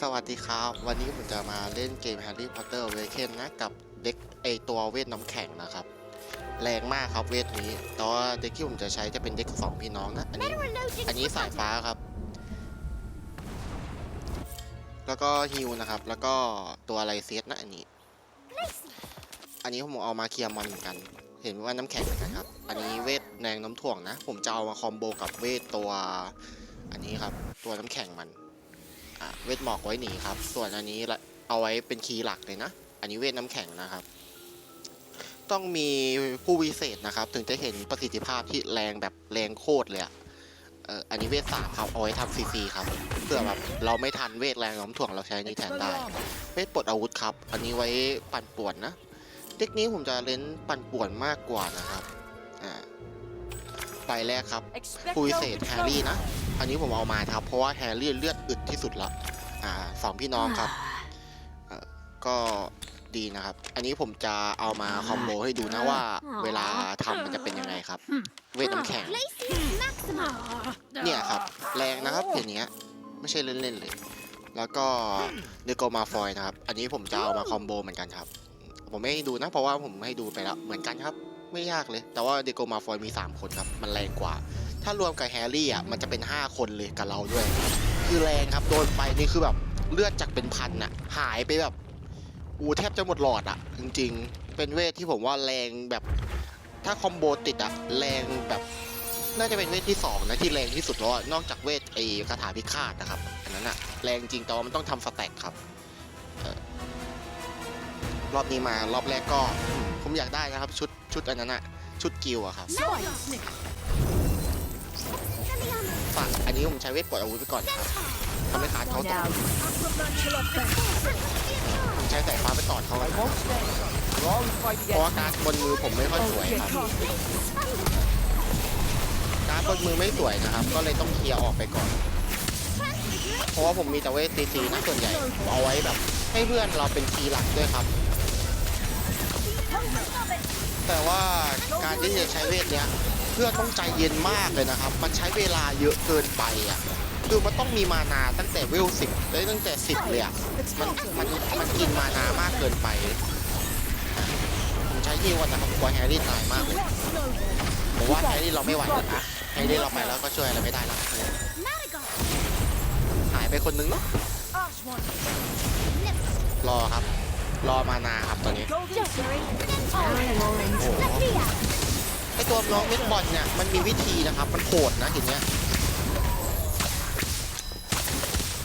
สวัสดีครับ วันนี้ผมจะมาเล่นเกม Harry Potter Awaken นะ กับเด็กไอตัวเวทน้ำแข็งนะครับ แรงมากครับเวทนี้แต่ว่าเด็กที่ผมจะใช้จะเป็นเด็กสองพี่น้องนะ อันนี้อันนี้สายฟ้าครับ แล้วก็ฮิวนะครับ แล้วก็ตัวอะไรเซตนะอันนี้ อันนี้ผมเอามาเคลียร์มอนเหมือนกัน เห็นว่าน้ำแข็งเหมือนกันครับ อันนี้เวทแรงน้ำถ่วงนะ ผมจะเอามาคอมโบกับเวทตัว อันนี้ครับ ตัวน้ำแข็งมัน เวทหมอกไว้หนีครับ ส่วนอันนี้เอาไว้เป็นคีย์หลักเลยนะ อันนี้เวทน้ำแข็งนะครับ ต้องมีผู้วิเศษนะครับ ถึงจะเห็นประสิทธิภาพที่แรงแบบแรงโคตรเลยอะเอ่ออันนี้เวทสามครับเอาไว้ทำซีซีครับเพื่อแบบเราไม่ทันเวทแรงน้ำถ่วงเราใช้นี้แทนได้ เวทปลดอาวุธครับ อันนี้ไว้ปั่นป่วนนะเด็กนี้ผมจะเล่นปั่นป่วนมากกว่านะครับอ่าไปแรกครับผู้พิเศษแฮร์รี่นะ อันนี้ผมเอามาครับ เพราะว่าแฮร์รี่เลือดอึดที่สุดละอ่าสองพี่น้องครับก็ดีนะครับ อันนี้ผมจะเอามาคอมโบให้ดูนะว่า เวลาทำมันจะเป็นยังไงครับ เวทน้ำแข็ง เนี่ยครับ แรงนะครับอย่างเงี้ยไม่ใช่เล่นๆเลย แล้วก็เดโกมาฟอยนะครับ อันนี้ผมจะเอามาคอมโบเหมือนกันครับ ผมไม่ให้ดูนะเพราะว่าผมให้ดูไปแล้วเหมือนกันครับ ไม่ยากเลย แต่ว่าเดโกมาฟอยมี 3 คนครับ มันแรงกว่า ถ้ารวมกับแฮร์รี่อะมันจะเป็น 5 คนเลยกับเราด้วย คือแรงครับโดนไปนี่คือแบบเลือดจากเป็นพันอะ หายไปแบบอูแทบจะหมดหลอดอะ จริงๆ เป็นเวทที่ผมว่าแรงแบบถ้าคอมโบติดอะแรงแบบน่าจะเป็นเวทที่สองนะที่แรงที่สุดแล้วอะนอกจากเวทไอ้คาถาพิฆาตนะครับอันนั้นอะแรงจริงแต่ว่ามันต้องทำสแต็กครับรอบนี้มารอบแรกก็ผมอยากได้นะครับ ชุดชุดอันนั้นอะชุดกิลอะครับ ฝากอันนี้ผมใช้เวทปลดอาวุธไปก่อนครับทำให้ขาดเขาตกผมใช้สายฟ้าไปต่อเขาก่อนครับเพราะว่าการบนมือผมไม่ค่อยสวยครับ การบนมือไม่สวยนะครับ ก็เลยต้องเคลียร์ออกไปก่อน เพราะว่าผมมีแต่เวทซีซีนะส่วนใหญ่เอาไว้แบบ ให้เพื่อนเราเป็นคีย์หลักด้วยครับ แต่ว่าการที่จะใช้เวทเนี้ย เพื่อนต้องใจเย็นมากเลยนะครับ มันใช้เวลาเยอะเกินไปอะคือมันต้องมีมานาตั้งแต่เวลสิบได้ตั้งแต่สิบเลยอะมันมันมันกินมานามากเกินไปผมใช้ยี่วันนะครับกลัวแฮร์รี่ตายมากเลยผมว่าแฮร์รี่เราไม่ไหวแล้วนะแฮร์รี่เราไปแล้วก็ช่วยอะไรไม่ได้แล้วหายไปคนนึงเนาะรอครับ รอมานาครับตอนนี้โอ้โหไอ ตัวน้องเม็ดบอลเนี่ยมันมีวิธีนะครับ มันโหดนะทีเนี้ย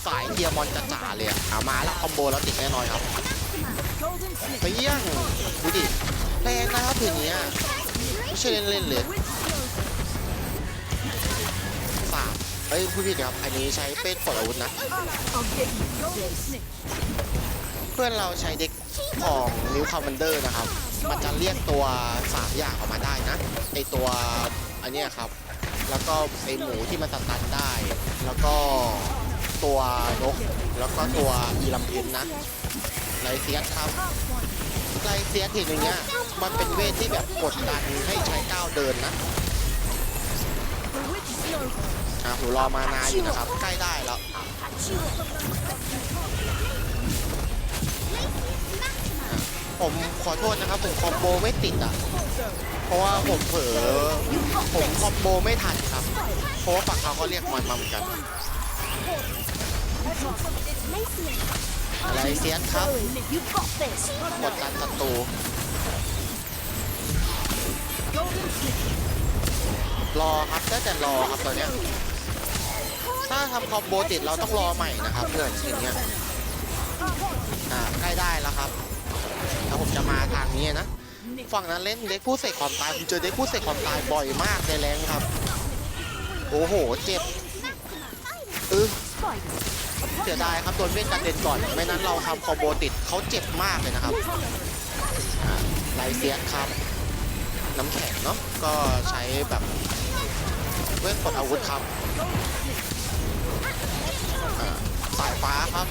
สายเทียมอนจะจ๋าเลยอะเอามาแล้วคอมโบแล้วติดแน่นอนครับไปเยี่ยงดูดิแรงนะครับทีเนี้ยไม่ใช่เล่นๆเลยสามเอ้ยผู้ผิดครับ อันนี้ใช้เป็นปลดอาวุธนะ เพื่อนเราใช้เด็กของนิวคอมมานเดอร์นะครับ มันจะเรียกตัวสามอย่างออกมาได้นะไอตัวอันเนี้ยครับ แล้วก็ไอหมูที่มันสตันได้ แล้วก็ตัวนก แล้วก็ตัวอีลัมเพนนะไลเซียสครับไลเซียสทีอย่างเงี้ย มันเป็นเวทที่แบบกดดันให้ใช้ก้าวเดินนะอะผมรอมานาอยู่นะครับ ใกล้ได้แล้ว ผมขอโทษนะครับ ผมคอมโบไม่ติดอะ เพราะว่าผมเผลอผมคอมโบไม่ทันครับ เพราะว่าฝั่งเขาก็เรียกมันมาเหมือนกันไลเซียสครับกดดันศัตรูรอครับได้แต่รอครับตอนเนี้ยถ้าทำคอมโบติดเราต้องรอใหม่นะครับเพื่อนทีเนี้ยอ่าใกล้ได้แล้วครับ แล้วผมจะมาทางนี้นะ ฝั่งนั้นเล่นเด็กผู้เสกความตายผมเจอเด็กผู้เสกความตายบ่อยมากในแรงครับ โอ้โห เจ็บเออเสียดายครับโดนเวทกันเด่นก่อน ไม่นั้นเราทำคอมโบติดเขาเจ็บมากเลยนะครับอ่าไลเซียครับ น้ำแข็งเนาะ ก็ใช้แบบเวทกดอาวุธครับสายฟ้าครับ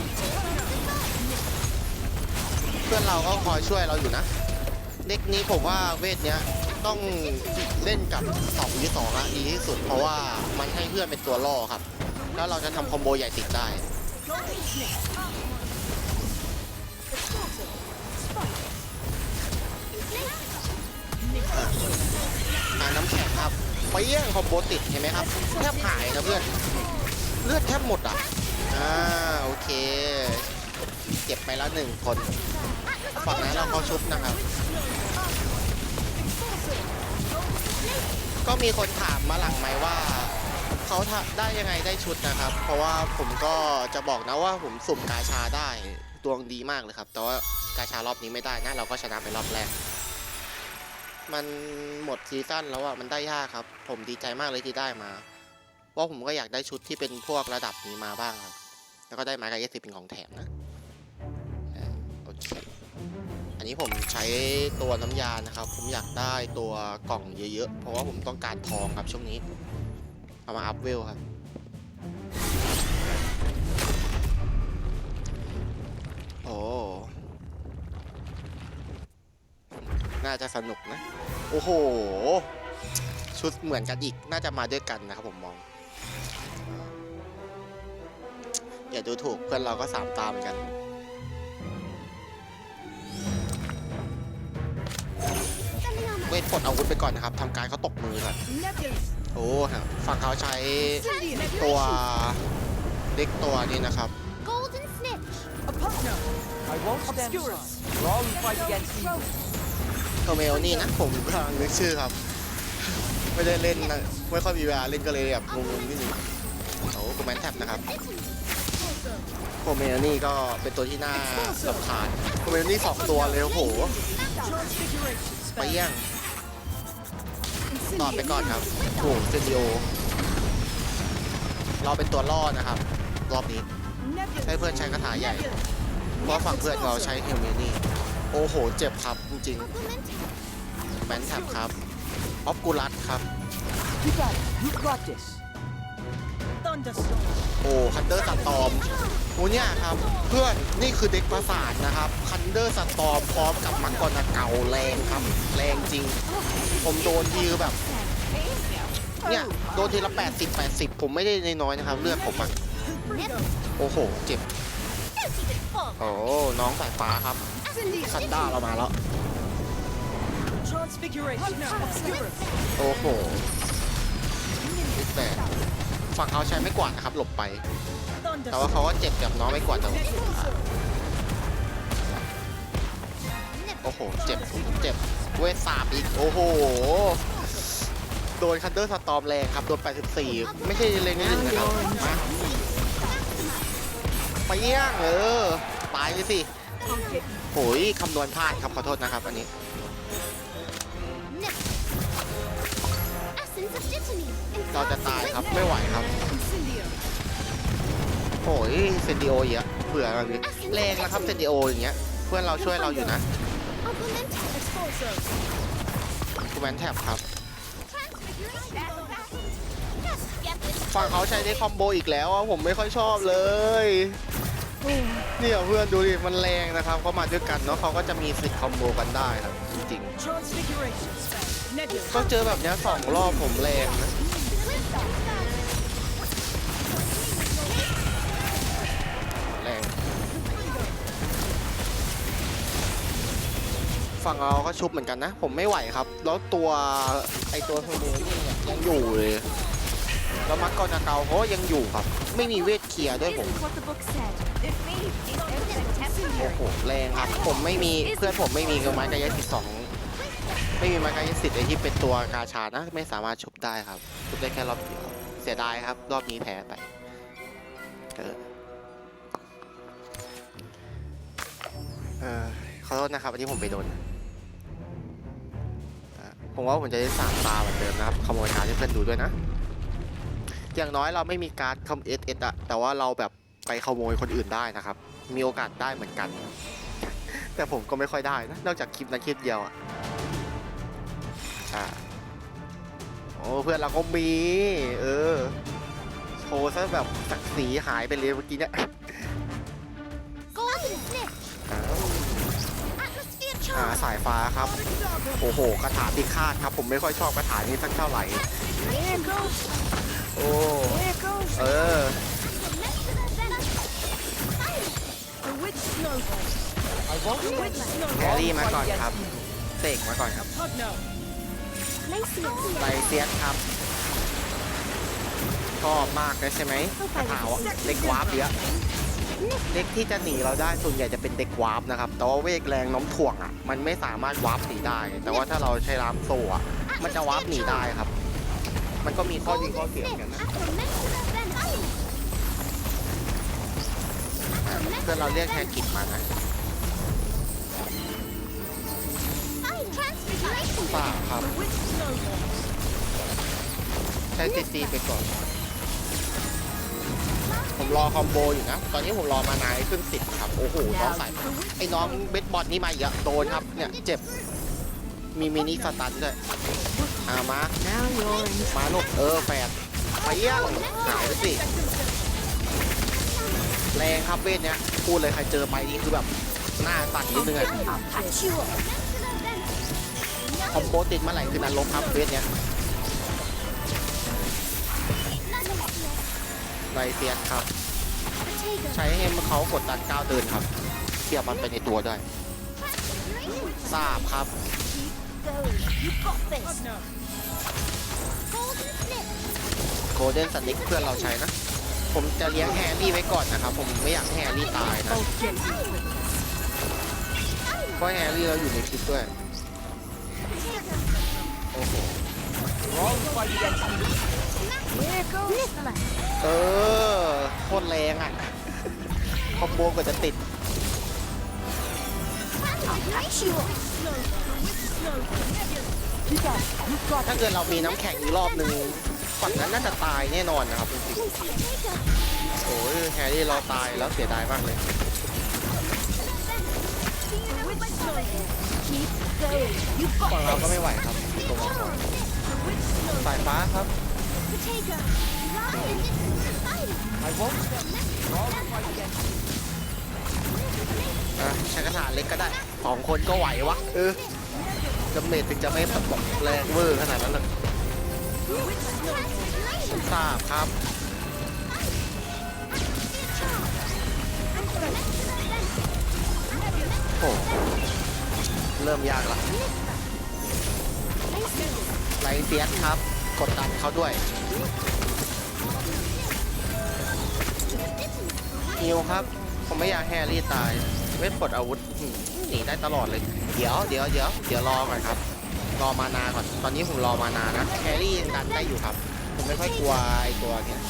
เพื่อนเราก็คอยช่วยเราอยู่นะเด็กนี้ผมว่าเวทเนี้ยต้องเล่นกับ2วิ2องอะดีที่สุด เพราะว่ามันให้เพื่อนเป็นตัวล่อครับ แล้วเราจะทำคอมโบใหญ่ติดได้อาน้ำแข็งครับไปเยี่ยงคอมโบติดเห็นไหมครับแทบหายนะเพื่อน เลือดแทบหมดอะ อ่า โอเค เก็บไปแล้วหนึ่งคน ฝั่งนั้นเราเขาชุบนะครับ ก็มีคนถามมาหลังไหมว่าเขาได้ยังไงได้ชุดนะครับ เพราะว่าผมก็จะบอกนะว่าผมสุ่มกาชาได้ดวงดีมากเลยครับ แต่ว่ากาชารอบนี้ไม่ได้นะเราก็ชนะไปรอบแรก มันหมดซีซั่นแล้วอะมันได้ยากครับ ผมดีใจมากเลยที่ได้มาเพราะผมก็อยากได้ชุดที่เป็นพวกระดับนี้มาบ้างครับ แล้วก็ได้ไม้กายสิเป็นของแถมนะโอเค นนี้ผมใช้ตัวน้ำยานะครับ ผมอยากได้ตัวกล่องเยอะๆ เพราะว่าผมต้องการทองครับช่วงนี้ เอามาอัพเวลครับ โอ้ น่าจะสนุกนะ โอ้โห ชุดเหมือนกันอีก น่าจะมาด้วยกันนะครับผมมอง อย่าดูถูกเพื่อนเราก็สามตามเหมือนกัน เวทปลดอาวุธไปก่อนนะครับทำการเขาตกมือก่อนโอ้ฮะฝั่งเขาใช้ตัวเด็กตัวนี้นะครับ Golden snitch. A partner. I won't stand Obscurus. aside. For all who fight against evil. โทเมลนี่นะผมกำลังนึกชื่อครับ ไม่ได้เล่นนะไม่ค่อยมีเวลาเล่นก็เลยแบบงงๆนิดนึงโอ้คอมเมนต์แท็บนะครับโทเมลนี่ก็เป็นตัวที่น่าลำคาญโทเมลนี่สองตัวเลยโอ้โห Transfiguration ไป spell. เยี่ยง ตอดไปก่อนครับโอ้เซนดิโอเราเป็นตัวล่อนะครับ รอบนี้ให้เพื่อนใช้คาถาใหญ่ เพราะฝั่งเพื่อนเราใช้เฮลเมนี่ โอ้โห เจ็บครับจริงๆแบนแท็บครับ ออฟกูลัสครับ โอ้คันเดอร์สตอมโอ้เนี่ยครับ เพื่อนนี่คือเด็กประสาทนะครับ คันเดอร์สตอมพร้อมกับมังกรเก่าแรงครับ แรงจริง ผมโดนทีคือแบบ เนี่ยโดนทีละ 80 80 ผมไม่ได้นน้อยๆนะครับ เลือดผมอะ โอ้โห เจ็บ โอ้น้องสายฟ้าครับซันด้าเรามาแล้ว โอ้โหแต่ฝั่งเขาใช้ไม่กวาดนะครับ หลบไป แต่ว่าเขาก็เจ็บกับน้องไม่กวาดแต่ว่าโอ้โห เจ็บ เจ็บ เวทสาบอีก โอ้โห โดนคันเดอร์สตอมแรงครับ โดน 84 ไม่ใช่เลงนิดหนึ่งนะครับมาไปเยี่ยงเออตายเลยสิโอ้ยคำนวณพลาดครับ ขอโทษนะครับ อันนี้ Essence of Dittany. เราจะตายครับไม่ไหวครับ Incendio. โอ้ยเซนดิโอเยอะเบื่อแบบนี้แรงนะครับเซนดิโออย่างเงี้ยเพื่อนเราช่วยเราอยู่นะ Augmented. Expulso. คูแมนแท็บครับ ฝั่งเขาใช้ได้คอมโบอีกแล้วอะผมไม่ค่อยชอบเลยเนี่ยเพื่อนดูดิมันแรงนะครับเขามาด้วยกันเนาะเขาก็จะมีสิทธิ์คอมโบกันได้ครับจริง Transfiguration spell. ๆ Nebulous. ก็เจอแบบเนี้ยสองรอบผมแรงนะแรงฝั่งเราก็ชุบเหมือนกันนะ ผมไม่ไหวครับ แล้วตัวไอตัวโทโมนี่เนี่ยยังอยู่เลย แล้วมักกรนาเกาเขาก็ยังอยู่ครับ ไม่มีเวทเคลียร์ด้วยผม what the book said. It may be a โอ้โหแรงครับผมไม่มีเพื่อนผมไม่มีกระไม้กายสิทธิ์สองไม่มีไม้กายสิทธิ์ไอที่เป็นตัวกาชานะไม่สามารถชุบได้ครับชุบได้แค่รอบเดียวเสียดายครับ รอบนี้แพ้ไปเออเออขอโทษนะครับวันนี้ผมไปโดนเอ่อผมว่าผมจะได้สามตาเหมือนเดิมนะครับขโมยการดให้เพื่อนดูด้วยนะ อย่างน้อยเราไม่มีการ์ดคอมเอสเอสอะแต่ว่าเราแบบไปขโมยคนอื่นได้นะครับ มีโอกาสได้เหมือนกัน แต่ผมก็ไม่ค่อยได้นะ นอกจากคลิปนั้นคลิปเดียวอะอ่าโอ้เพื่อนเราก็มี เออโชว์ซะแบบศักดิ์ศรีหายไปเลยเมื่อกี้เนี่ย Golden snitch. อ้าว Atmosphere อ่า charge. สายฟ้าครับ Dagger. โอ้โหคาถาพิฆาตครับ ผมไม่ค่อยชอบคาถานี้สักเท่าไหร่ Here it goes. โอ้ Here it goes. เออ Connect to the venom. I won't stand. แฮร์รี่มาก่อนครับ Fight against เสกมาก่อนครับ Pugno. Glacier. ไลเซียสครับชอบมากเลยใช่ไหมกระถาวเด็กวาร์ปเยอะเด็กที่จะหนีเราได้ส่วนใหญ่จะเป็นเด็กวาร์ปนะครับแต่ว่าเวกแรงโน้มถ่วงอะมันไม่สามารถวาร์ปหนีได้ แต่ว่าถ้าเราใช้รามโซ่อะมันจะวาร์ปหนีได้ครับ มันก็มีข้อดีข้อเสียเหมือนกันนะเพื่อนเราเรียกแฮกิตมานะ Transfiguration. ป่าครับใช้ซีซีไปก่อน ผมรอคอมโบอยู่นะ ตอนนี้ผมรอมานายขึ้นสิบครับ โอ้โห น้องใส่ไอ้น้องเบสบอลนี่มาเยอะโดนครับ เนี่ย เจ็บ มีมินิสตันด้วย อ่ามา Now you're in มาลูกเออแฝดไปเยี่ยงหายไปสิแรงครับเวทเนี้ยพูดเลยใครเจอไปนี่คือแบบหน้าสั่นนิดนึงอะ Patch you up. คอมโบติดเมื่อไหร่คือนรกครับเวทเนี้ยไลเซียสครับ Potato. ใช้ให้เขากดดันก้าวเดินครับเทียบมันไปในตัวด้วย Transfiguration. ทราบครับ Keep going. You got this. Golden snip. โกลเด้นสนิกเพื่อนเราใช้นะ ผมจะเลี้ยงแฮร์รี่ไว้ก่อนนะครับ ผมไม่อยากให้แฮร์รี่ตายนะ both get you. เพราะแฮร์รี่เราอยู่ในคลิปด้วย โอ้โห Here goes Niffler. เออโคตรแรงอะ คอมโบก็จะติด ถ้าเกิดเรามีน้ำแข็งอีกรอบหนึ่งฝั่งนั้นน่าจะตายแน่นอนนะครับจริงๆโอ้ยแฮร์รี่เราตายแล้วเสียดายมากเลยฝั่งเราก็ไม่ไหวครับตรงสายฟ้าครับ Potato. Lion. Spider. I won't stand. Wrong fight against evil. อะใช้กระถาเล็กก็ได้สองคนก็ไหววะเออ จำเนตถึงจะไม่แบบบอกแรงเวอร์ขนาดนั้นเลย Transfiguration. ทราบครับโอ้เริ่มยากละไลเซียสครับ กดดันเขาด้วยฮิวครับ ผมไม่อยากแฮร์รี่ตาย เวทปลดอาวุธหืมหนีได้ตลอดเลย เดี๋ยวเดี๋ยวเดี๋ยวเดี๋ยวรอก่อนครับ รอมานาก่อน ตอนนี้ผมรอมานานะแฮร์รี่ยังดันได้อยู่ครับ ผมไม่ค่อยกลัวไอ้ตัวเนี้ย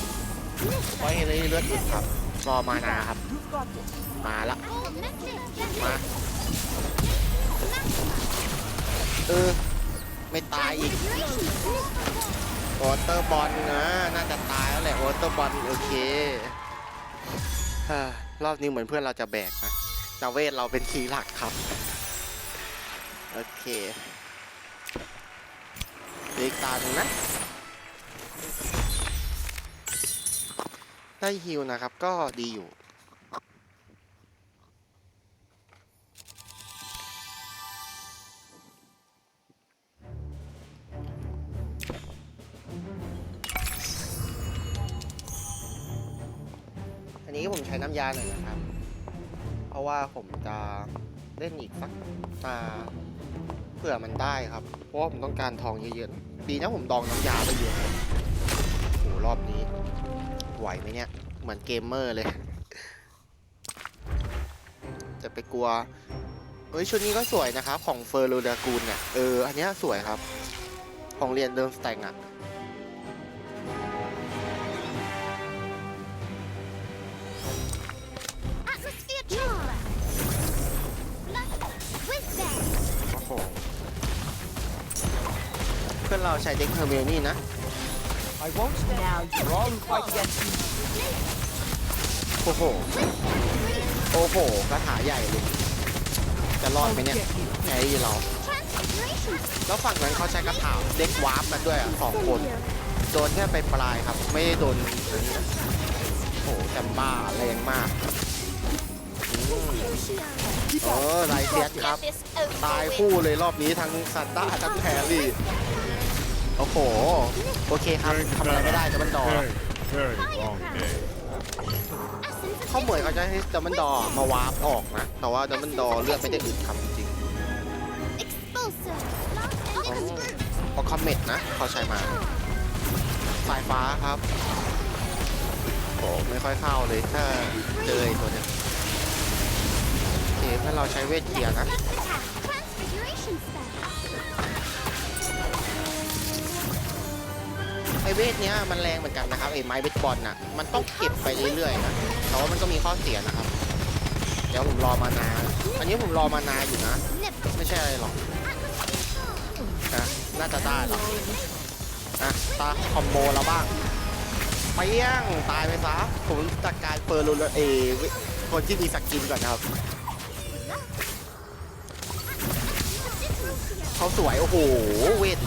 เพราะแฮร์รี่เลือดถึงครับ รอมานาครับ มาละ มา เออ ไม่ตายอีกวอเตอร์บอลนะ น่าจะตายแล้วแหละวอเตอร์บอลโอเคฮ้อรอบนี้เหมือนเพื่อนเราจะแบกนะ แต่เวทเราเป็นคีย์หลักครับ โอเคอีกตาหนึ่งนะ ได้ฮิวนะครับ ก็ดีอยู่อันนี้ผมใช้น้ำยาหน่อยนะ ว่าผมจะเล่นอีกสักตาเผื่อมันได้ครับ เพราะว่าผมต้องการทองเยอะๆดีนะผมดองน้ำยาไปเยอะโอ้โหรอบนี้ ไหวไหมเนี่ย เหมือนเกมเมอร์เลย จะไปกลัว เฮ้ย ชุดนี้ก็สวยนะครับ ของเฟอร์ลูดากูลเนี่ย เออ อันนี้สวยครับ ของเรียนเดิมสแตงอะ Atmosphere โอ้โหเพื่อนเราใช้เด็กเฮอร์เมลนี่นะ I won't stand. Now you're wrong fight against evil. โอ้โห โอ้โหกระถาใหญ่เลย จะรอดไหมเนี่ย Get you. แฮร์รี่เรา Transfiguration. แล้วฝั่งนั้นเขาใช้กระถาเด็กวาร์ปกันด้วยอะสองคน โดนแค่ไปปลายครับ ไม่ได้โดนอันนี้นะโอ้โหแจมบ้าแรงมากอืม เออไลเซียสครับ Get this over ตาย with. คู่เลยรอบนี้ทั้งซันต้าทั้งแฮร์รี่ โอ้โห โอเคครับทำอะไรไม่ได้จะมันดอ Very, very long day. ขเขาเหมือนเขาจะให้ดัมเบิลดอร์มาวาร์ปออกนะ แต่ว่าดัมเบิลดอร์เลือกไม่ได้อึดครับจริง Expulsor. Lock ๆ and อ๋อคอมเมตนะเขาใช้มาสายฟ้าครับโอ้ไม่ค่อยเข้าเลยถ้าเจอไอ้ตัวเนี้ยโอ เคถ้าเราใช้เวทเคลียร์นะไอเวทเนี้ยมันแรงเหมือนกันนะครับไอไม้เบสบอลน่ะมันต้องเก็บไปเรื่อยๆนะแต่ว่ามันก็มีข้อเสียนะครับ เดี๋ยวผมรอมานานอันนี้ผมรอมานานอยู่นะ ไม่ใช่อะไรหรอกนะน่าจะได้หรอกนะตาคอมโบเราบ้างไปยังตายไปซะผมจัดการเฟอร์ลเอเวคนที่มีสกินก่อนนะครับ เขาสวย โอ้โห เวท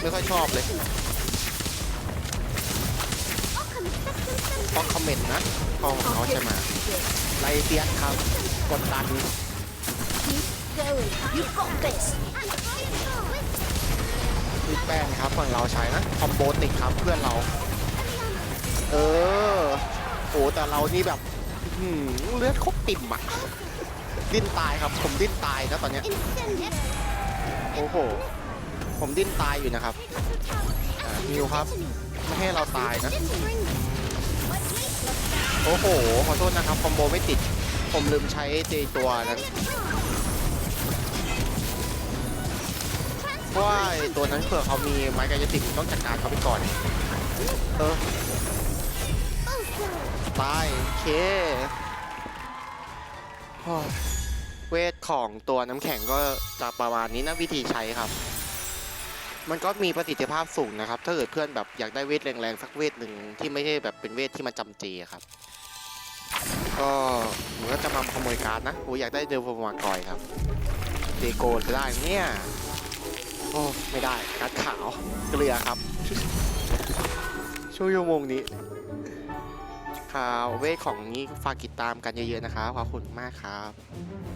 ไม่ค่อยชอบเลยต้องคอมเมนต์นะขอของเขาใช่ไหมไลเซียนครับ กดดันมิดแป้งครับฝั่งเราใช้นะ คอมโบติกครับเพื่อนเรา เออโอ้แต่เรานี่แบบเลือดครบปิ่มอะ ดิ้นตายครับ ผมดิ้นตายนะตอนเนี้ย โอ้โห ผมดิ้นตายอยู่นะครับอ่าฮิวครับ ไม่ให้เราตายนะ โอ้โห ขอโทษนะครับคอมโบไม่ติด ผมลืมใช้เจตัวนั้นเพราะว่าตัวนั้นเผื่อเขามีไม้กายสิทธิ์ผมต้องจัดการเขาไปก่อน เออ ตายโอเค เวทของตัวน้ำแข็งก็จะประมาณนี้นะวิธีใช้ครับ มันก็มีประสิทธิภาพสูงนะครับ ถ้าเกิดเพื่อนแบบอยากได้เวทแรงๆสักเวทหนึ่งที่ไม่ใช่แบบเป็นเวทที่มันจำเจครับ ก็เหมือนก็จะมาขโมยการ์ดนะโอ้อยากได้เดลโฟมากอยครับเดโกจะได้เนี่ยโอ้ไม่ได้การ์ดขาวเกลือครับช่วงชั่วโมงนี้ข่าวเวทของนี้ฝากติดตามกันเยอะๆนะครับขอบคุณมากครับ